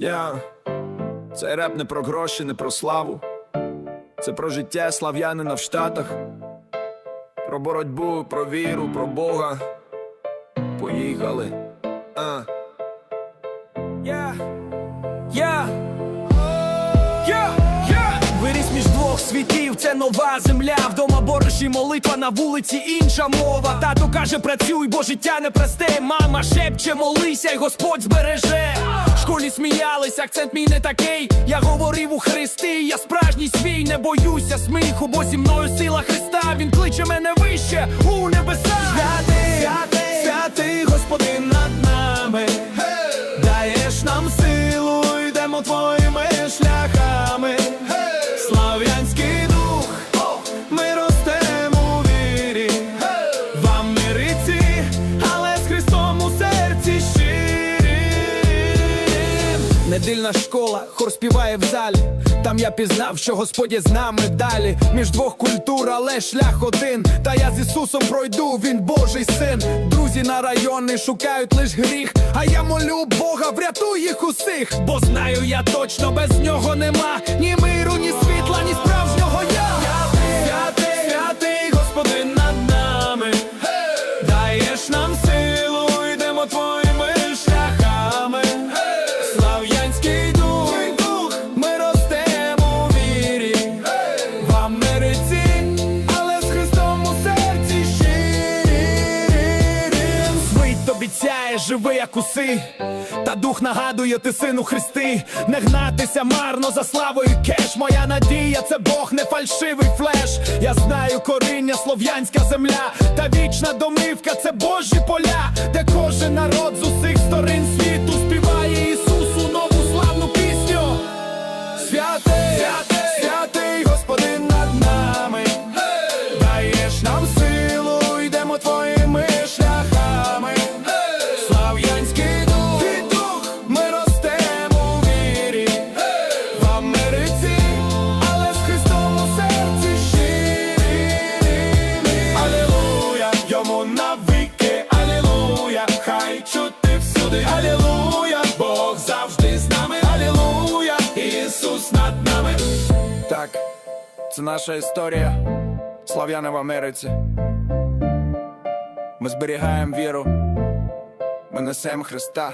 Я цей реп не про гроші, не про славу. Це про життя слав'янина в Штатах, про боротьбу, про віру, про Бога. Поїхали. А. Я, я, Виріс між двох світів, це нова земля. Вдома борщ і молитва на вулиці, інша мова. Тато каже, працюй, бо життя не просте. Мама шепче, молися, й Господь збереже. В сміялись, акцент мій не такий. Я говорив у Христи, я справжній свій, не боюся сміху, бо зі мною сила Христа. Він кличе мене вище у небеса. Святий, Недільна школа, хор співає в залі. Там я пізнав, що Господь з нами далі. Між двох культур, але шлях один. Та я з Ісусом пройду, він Божий син. Друзі на райони шукають лиш гріх. А я молю Бога, врятуй їх усіх. Бо знаю я точно, без нього нема ні миру, живи як уси. Та дух нагадує, ти сину Христи. Не гнатися марно за славою кеш. Моя надія, це Бог, не фальшивий флеш. Я знаю коріння, слов'янська земля. Та вічна домивка це Божі поля, де кожен народ всюди, алілуя, Бог завжди з нами, алілуя, Ісус над нами. Так, це наша історія. Слав'яни в Америці. Ми зберігаємо віру. Ми несемо Христа.